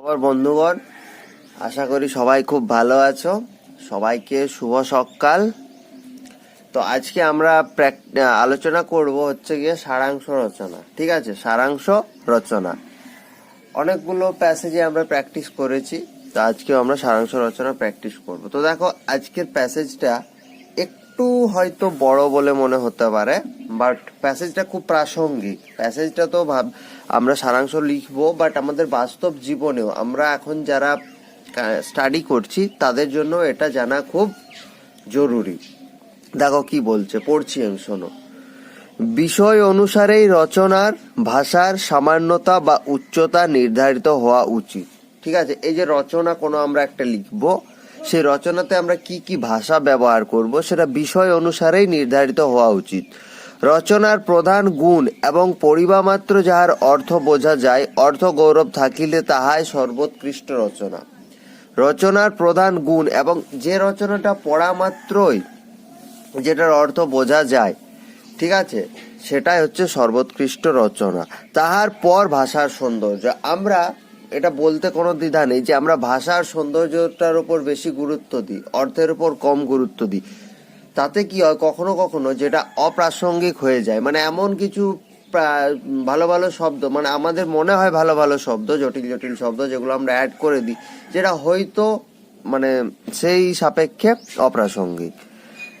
আমার বন্ধুগণ। আশা করি সবাই খুব ভালো আছো। সবাইকে শুভ সকাল। তো আজকে আমরা আলোচনা করব হচ্ছে গিয়ে সারাংশ রচনা, ঠিক আছে? সারাংশ রচনা। অনেকগুলো প্যাসেজে আমরা প্র্যাকটিস করেছি, তো আজকেও আমরা সারাংশ রচনা প্র্যাকটিস করব। তো দেখো, আজকের প্যাসেজটা একটু হয়তো বড় বলে মনে হতে পারে বাট প্যাসেজটা খুব প্রাসঙ্গিক। প্যাসেজটা তো ভাব আমরা সারাংশ লিখব বাট আমাদের বাস্তব জীবনেও আমরা এখন যারা স্টাডি করছি, তাদের জন্য এটা জানা খুব জরুরি। দেখো কি বলছে, পড়ছি আমি, শোনো। বিষয় অনুসারেই রচনার ভাষার সামান্যতা বা উচ্চতা নির্ধারিত হওয়া উচিত। ঠিক আছে? এই যে রচনা কোনো আমরা একটা লিখব, সেই রচনাতে আমরা কি কি ভাষা ব্যবহার করব, সেটা বিষয় অনুসারেই নির্ধারিত হওয়া উচিত। রচনার প্রধান গুণ এবং পরিবামাত্র যাহার অর্থ বোঝা যায়, অর্থ গৌরব থাকিলে তাহাই সর্বোৎকৃষ্ট রচনা। রচনার প্রধান গুণ এবং যে রচনাটা পড়া মাত্রই যেটার অর্থ বোঝা যায়, ঠিক আছে, সেটাই হচ্ছে সর্বোৎকৃষ্ট রচনা। তাহার পর ভাষার সৌন্দর্য। আমরা এটা বলতে কোনো দ্বিধা নেই যে আমরা ভাষার সৌন্দর্যটার উপর বেশি গুরুত্ব দিই, অর্থের উপর কম গুরুত্ব দিই। তাতে কি হয় কখনো কখনো যেটা অপ্রাসঙ্গিক হয়ে যায়? মানে এমন কিছু ভালো ভালো শব্দ মানে আমাদের মনে হয় ভালো ভালো শব্দ, জটিল জটিল শব্দ যেগুলো আমরা অ্যাড করে দিই, যেটা হয়তো মানে সেই সাপেক্ষে অপ্রাসঙ্গিক।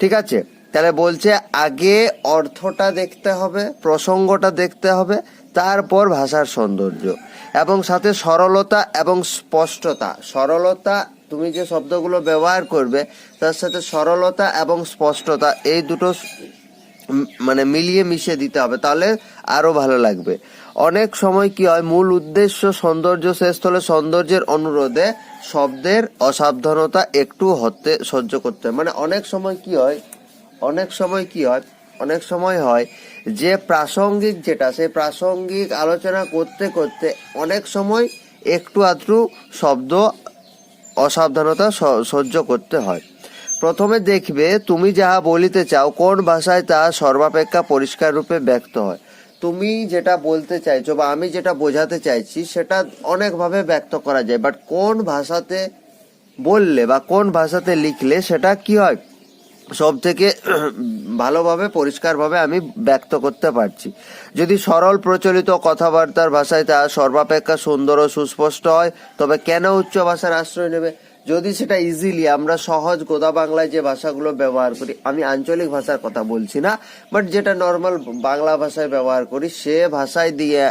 ঠিক আছে? তাহলে বলছে আগে অর্থটা দেখতে হবে, প্রসঙ্গটা দেখতে হবে, তারপর ভাষার সৌন্দর্য এবং সাথে সরলতা এবং স্পষ্টতা। সরলতা তুমি যে শব্দগুলো ব্যবহার করবে, তার সাথে সরলতা এবং স্পষ্টতা এই দুটো মানে মিলিয়ে মিশিয়ে দিতে হবে, তাহলে আরও ভালো লাগবে। অনেক সময় কি হয়, মূল উদ্দেশ্য সৌন্দর্য শেষ হলে সৌন্দর্যের অনুরোধে শব্দের অসাবধানতা একটু হতে সহ্য করতে মানে অনেক সময় কি হয়, অনেক সময় কি হয়, অনেক সময় হয় যে প্রাসঙ্গিক যেটা, সেই প্রাসঙ্গিক আলোচনা করতে করতে অনেক সময় একটু আধটু শব্দ অসাবধানতা সহ্য করতে হয়। প্রথমে দেখবে তুমি যাহা বলিতে চাও, কোন ভাষায় তা সর্বাপেক্ষা পরিষ্কার রূপে ব্যক্ত হয়। তুমি যেটা বলতে চাইছো বা আমি যেটা বোঝাতে চাইছি, সেটা অনেকভাবে ব্যক্ত করা যায়। বাট কোন ভাষাতে বললে বা কোন ভাষাতে লিখলে সেটা কি হয়? সব থেকে ভালোভাবে, পরিষ্কারভাবে আমি ব্যক্ত করতে পারছি। যদি সরল প্রচলিত কথাবার্তার ভাষায় তা সর্বাপেক্ষা সুন্দর ও সুস্পষ্ট হয়, তবে কেন উচ্চ ভাষার আশ্রয় নেবে? যদি সেটা ইজিলি আমরা সহজ গোদা বাংলায় যে ভাষাগুলো ব্যবহার করি, আমি আঞ্চলিক ভাষার কথা বলছি না বাট যেটা নর্মাল বাংলা ভাষায় ব্যবহার করি, সে ভাষায় দিয়ে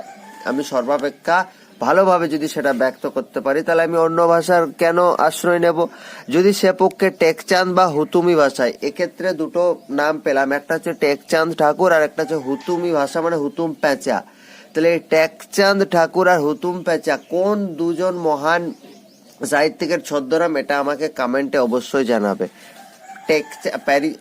আমি সর্বাপেক্ষা ভালোভাবে যদি সেটা ব্যক্ত করতে পারি, তাহলে আমি অন্য ভাষার কেন আশ্রয় নেব? যদি সে পক্ষে টেকচাঁদ বা হুতুমি ভাষায় এক্ষেত্রে দুটো নাম পেলাম। একটা হচ্ছে টেকচাঁদ ঠাকুর আর একটা হচ্ছে হুতুমি ভাষা মানে হুতুম প্যাঁচা। তাহলে টেকচাঁদ ঠাকুর আর হুতুম প্যাঁচা, কোন দুজন মহান সাহিত্যিকের ছদ্মনাম, এটা আমাকে কমেন্টে অবশ্যই জানাবে।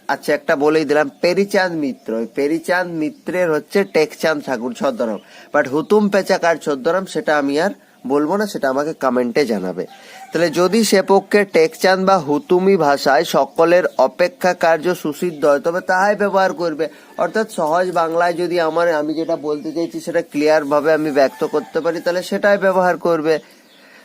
আচ্ছা একটা বলেই দিলাম, পেরিচাঁদ মিত্র। ওই পেরিচাঁদ মিত্রের হচ্ছে টেকচাঁদ ঠাকুর, ছদ্মনাম। বাট হুতুম পেঁচাকার ছদ্মনাম, সেটা আমি আর বলব না, সেটা আমাকে কমেন্টে জানাবে। তাহলে যদি সে পক্ষে টেকচাঁদ বা হুতুমি ভাষায় সকলের অপেক্ষা কার্য সুসিদ্ধ হয়, তবে তাহাই ব্যবহার করবে। অর্থাৎ সহজ বাংলায় যদি আমার, আমি যেটা বলতে চাইছি, সেটা ক্লিয়ার ভাবে আমি ব্যক্ত করতে পারি, তাহলে সেটাই ব্যবহার করবে।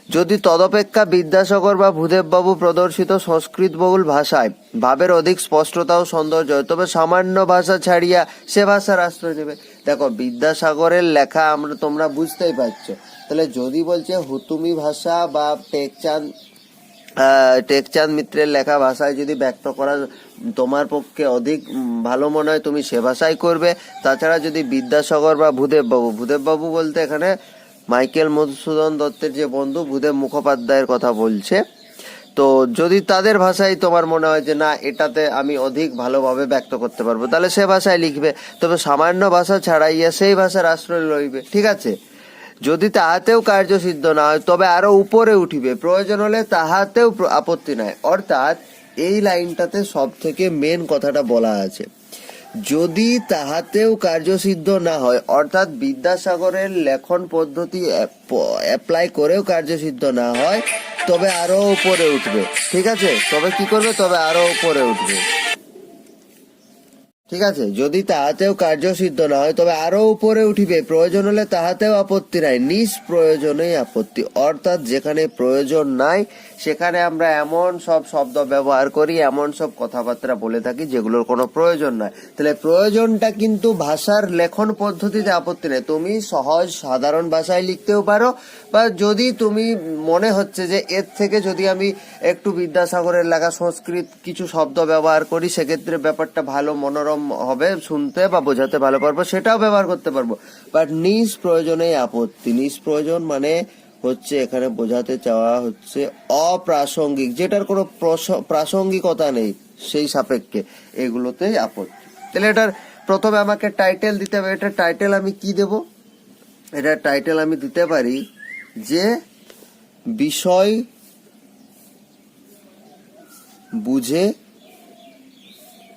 যদি তদপেক্ষা বিদ্যাসাগর বা ভূদেববাবু প্রদর্শিত সংস্কৃত বহুল ভাষায়, ভাবের অধিক স্পষ্টতা ও সৌন্দর্য, তবে সামান্য ভাষা ছাড়িয়া সে ভাষার আশ্রয় নেবে দেখো, বিদ্যাসাগরের লেখা আমরা তোমরা বুঝতেই পারছ। তাহলে যদি বলছে হুতুমি ভাষা বা টেকচাঁদ টেকচাঁদ মিত্রের লেখা ভাষায় যদি ব্যক্ত করা তোমার পক্ষে অধিক ভালো মনে হয়, তুমি সে ভাষাই করবে। তাছাড়া যদি বিদ্যাসাগর বা ভূদেববাবু ভূদেববাবু বলতে এখানে মাইকেল মধুসূদন দত্তের যে বন্ধু ভূদেব মুখোপাধ্যায়ের কথা বলছে। তো যদি তাদের ভাষায় তোমার মনে হয় যে না, এটাতে আমি অধিক ভালোভাবে ব্যক্ত করতে পারব, তাহলে সে ভাষায় লিখবে। তবে সামান্য ভাষা ছাড়াইয়া সেই ভাষার আশ্রয় লইবে, ঠিক আছে? যদি তাহাতেও কার্যসিদ্ধ না হয়, তবে আরও উপরে উঠিবে। প্রয়োজন হলে তাহাতেও আপত্তি নাই। অর্থাৎ এই লাইনটাতে সব থেকে মেন কথাটা বলা আছে। যদি তাহাতেও কার্যসিদ্ধ না হয়, অর্থাৎ বিদ্যাসাগরের লেখন পদ্ধতি অ্যাপ্লাই করেও কার্যসিদ্ধ না হয়, তবে আরও উপরে উঠবে। ঠিক আছে? তবে কি করবে? তবে আরও উপরে উঠবে। ঠিক আছে? যদি তাহাতেও কার্য সিদ্ধ না হয়, তবে আরও উপরে উঠিবে। প্রয়োজন হলে তাহাতেও আপত্তি নাই। নিজ প্রয়োজনেই আপত্তি। অর্থাৎ যেখানে প্রয়োজন নাই সেখানে আমরা এমন সব শব্দ ব্যবহার করি, এমন সব কথাবার্তা বলে থাকি যেগুলোর কোনো প্রয়োজন নয়। তাহলে প্রয়োজনটা কিন্তু ভাষার লেখন পদ্ধতিতে আপত্তি নেই। তুমি সহজ, সাধারণ ভাষায় লিখতেও পারো, বা যদি তুমি মনে হচ্ছে যে এর থেকে যদি আমি একটু বিদ্যাসাগরের লেখা সংস্কৃত কিছু শব্দ ব্যবহার করি, সেক্ষেত্রে ব্যাপারটা ভালো মনোরম হবে, শুনতে বা বোঝাতে ভালো পারব, সেটাও ব্যবহার করতে পারব। বাট নিজ প্রয়োজনেই আপত্তি। নিজ প্রয়োজন মানে হচ্ছে, এখানে বোঝাতে চাওয়া হচ্ছে অপ্রাসঙ্গিক, যেটার কোনো প্রস- প্রাসঙ্গিকতা নেই সেই সাপেক্ষে। এগুলোতেই আপত্তি। তাহলে এটার প্রথমে আমাকে টাইটেল দিতে হবে। এটা টাইটেল আমি কি দেব? এটা টাইটেল আমি দিতে পারি যে বিষয় বুঝে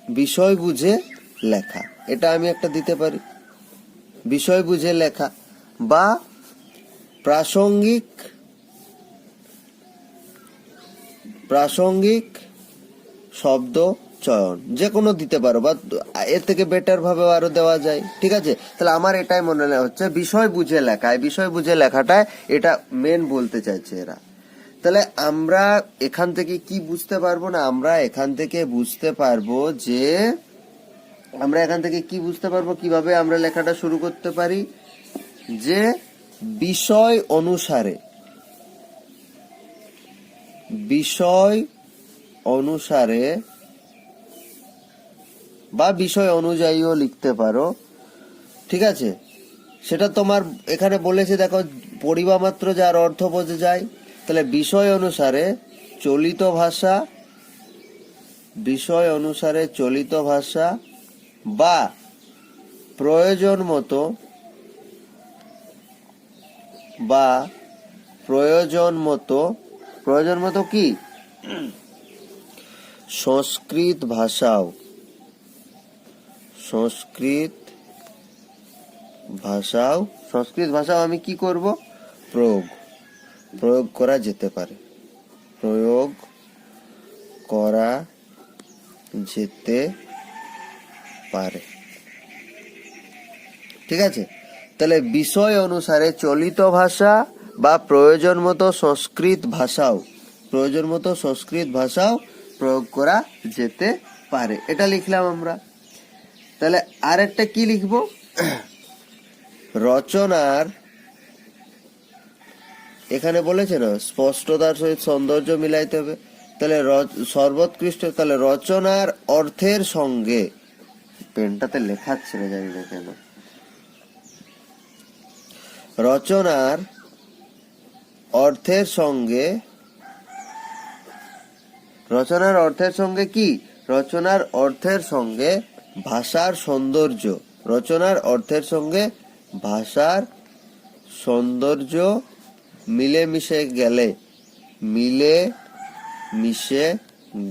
বিষয় বুঝে লেখা। এটা আমি একটা দিতে পারি। বিষয় বুঝে লেখা বা প্রাসঙ্গিক প্রাসঙ্গিক শব্দ চয়ন, যে কোনো দিতে পারো, বা এর থেকে বেটার ভাবে আরও দেওয়া যায়, ঠিক আছে? তাহলে আমার এটাই মনে হচ্ছে বিষয় বুঝে লেখা বিষয় বুঝে লেখাটায় এটা মেন বলতে চাইছে এরা। তাহলে আমরা এখান থেকে কি বুঝতে পারব না, আমরা এখান থেকে বুঝতে পারব যে, আমরা এখান থেকে কি বুঝতে পারব, কীভাবে আমরা লেখাটা শুরু করতে পারি? যে বিষয় অনুসারে। বিষয় অনুসারে বা বিষয় অনুযায়ীও লিখতে পারো। ঠিক আছে? সেটা তোমার এখানে বলেছে, দেখো পরিবা মাত্র যার অর্থ বোঝা যায়। তাহলে বিষয় অনুসারে চলিত ভাষা, বিষয় অনুসারে চলিত ভাষা বা প্রয়োজন মতো বা প্রয়োজন মতো প্রয়োজন মতো কি? সংস্কৃত ভাষাও। সংস্কৃত ভাষাও সংস্কৃত ভাষাও আমি কি করব? প্রয়োগ। প্রয়োগ করা যেতে পারে। প্রয়োগ করা যেতে পারে। ঠিক আছে? তাহলে বিষয় অনুসারে চলিত ভাষা বা প্রয়োজন মতো সংস্কৃত ভাষাও প্রয়োজন মতো সংস্কৃত ভাষাও প্রয়োগ করা যেতে পারে। এটা লিখলাম আমরা। তাহলে আরেকটা কি লিখব? রচনার এখানে বলেছে না, স্পষ্টতার সহিত সৌন্দর্য মিলাইতে হবে। তাহলে সর্বোৎকৃষ্ট, তাহলে রচনার অর্থের সঙ্গে, পেনটাতে লেখাচ্ছে না জানি না কেন? রচনার অর্থের সঙ্গে রচনার অর্থের সঙ্গে কি? রচনার অর্থের সঙ্গে ভাষার সৌন্দর্য। রচনার অর্থের সঙ্গে ভাষার সৌন্দর্য মিলে মিশে গেলে মিলে মিশে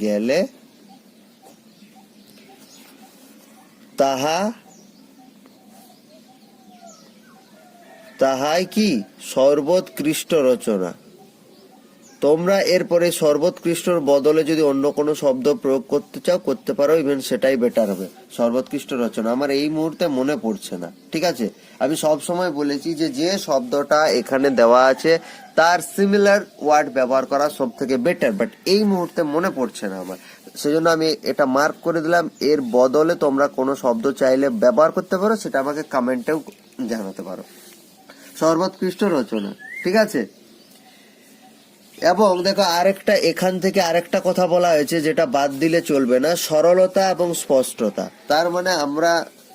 গেলে তাহা তাহাই কি সর্বোৎকৃষ্ট রচনা? তোমরা এরপরে সর্বোৎকৃষ্টর বদলে যদি অন্য কোনো শব্দ প্রয়োগ করতে চাও, করতে পারো ইভেন সেটাই বেটার হবে। সর্বোৎকৃষ্ট রচনা। আমার এই মুহূর্তে মনে পড়ছে না, ঠিক আছে? আমি সব সময় বলেছি যে যে শব্দটা এখানে দেওয়া আছে, তার সিমিলার ওয়ার্ড ব্যবহার করা সব থেকে বেটার বাট এই মুহূর্তে মনে পড়ছে না আমার। সেজন্য আমি এটা মার্ক করে দিলাম, এর বদলে তোমরা কোনো শব্দ চাইলে ব্যবহার করতে পারো, সেটা আমাকে কমেন্টেও জানাতে পারো। সর্বোৎকৃষ্ট রচনা, ঠিক আছে? এবং দেখো, আরেকটা, এখান থেকে আরেকটা কথা বলা হয়েছে যেটা বাদ দিলে চলবে না, সরলতা এবং স্পষ্টতা। তার মানে আমরা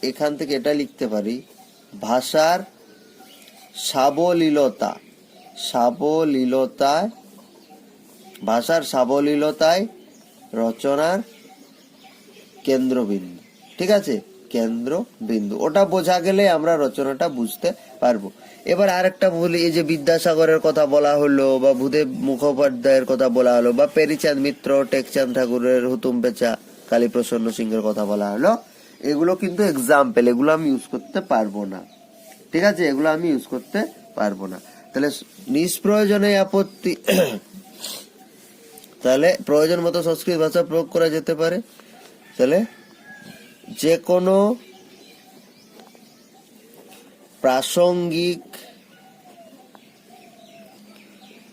এখান থেকে এটা লিখতে পারি, ভাষার সাবলীলতা, সাবলীলতায়, ভাষার সাবলীলতায় রচনার কেন্দ্রবিন্দু, ঠিক আছে? কেন্দ্রবিন্দু ওটা বোঝা গেলে আমরা রচনাটা বুঝতে পারব। এবার আরেকটা বলি এই যে বিদ্যাসাগরের কথা বলা হলো, বা ভূদেব মুখোপাধ্যায়ের কথা বলা হলো, বা পেরিচাঁদ মিত্র, টেকচাঁদ ঠাকুরের হুতুম পেঁচা কালীপ্রসন্ন সিংহের কথা বলা হলো, এগুলো কিন্তু এক্সাম্পল এগুলো আমি ইউজ করতে পারব না। ঠিক আছে? এগুলো আমি ইউজ করতে পারব না। তাহলে নিষ্প্রয়োজনে আপত্তি, তাহলে প্রয়োজন মতো সংস্কৃত ভাষা প্রয়োগ করা যেতে পারে। তাহলে যে কোনো প্রাসঙ্গিক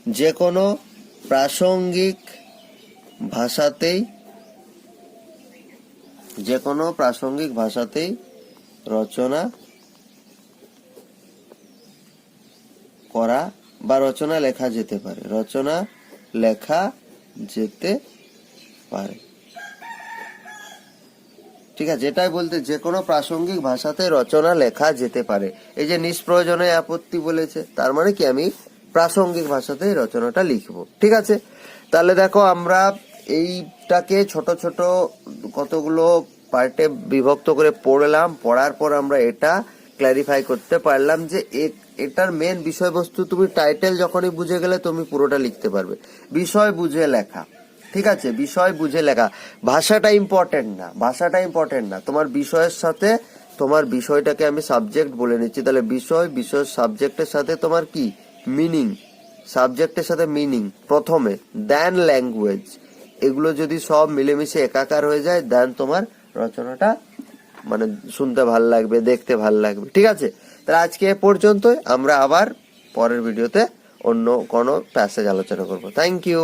যে কোনো প্রাসঙ্গিক ভাষাতেই যে কোনো প্রাসঙ্গিক ভাষাতেই রচনা করা বা রচনা লেখা যেতে পারে। রচনা, লেখা যেতে পারে। ঠিক আছে, এটাই বলতে যে কোনো প্রাসঙ্গিক ভাষাতে রচনা লেখা যেতে পারে। এই যে নিষ্প্রয়োজনে আপত্তি বলেছে, তার মানে কি আমি প্রাসঙ্গিক ভাষাতেই রচনাটা লিখব। ঠিক আছে? তাহলে দেখো, আমরা এইটাকে ছোট ছোট কতগুলো পার্টে বিভক্ত করে পড়লাম, পড়ার পর আমরা এটা ক্ল্যারিফাই করতে পারলাম যে এটার মেন বিষয়বস্তু, তুমি টাইটেল যখনই বুঝে গেলে তুমি পুরোটা লিখতে পারবে। বিষয় বুঝে লেখা। ঠিক আছে, বিষয় বুঝে লেখা। ভাষাটা ইম্পর্টেন্ট না, ভাষাটা ইম্পর্টেন্ট না। তোমার বিষয়ের সাথে, তোমার বিষয়টাকে আমি সাবজেক্ট বলে নিচ্ছি। তাহলে বিষয় বিষয় সাবজেক্টের সাথে তোমার কি? মিনিং সাবজেক্টের সাথে মিনিং প্রথমে দেন ল্যাঙ্গুয়েজ এগুলো যদি সব মিলেমিশে একাকার হয়ে যায় দেন তোমার রচনাটা মানে শুনতে ভালো লাগবে, দেখতে ভালো লাগবে। ঠিক আছে? তাহলে আজকে এ পর্যন্তই। আমরা আবার পরের ভিডিওতে অন্য কোনো প্যাসেজ আলোচনা করব। Thank you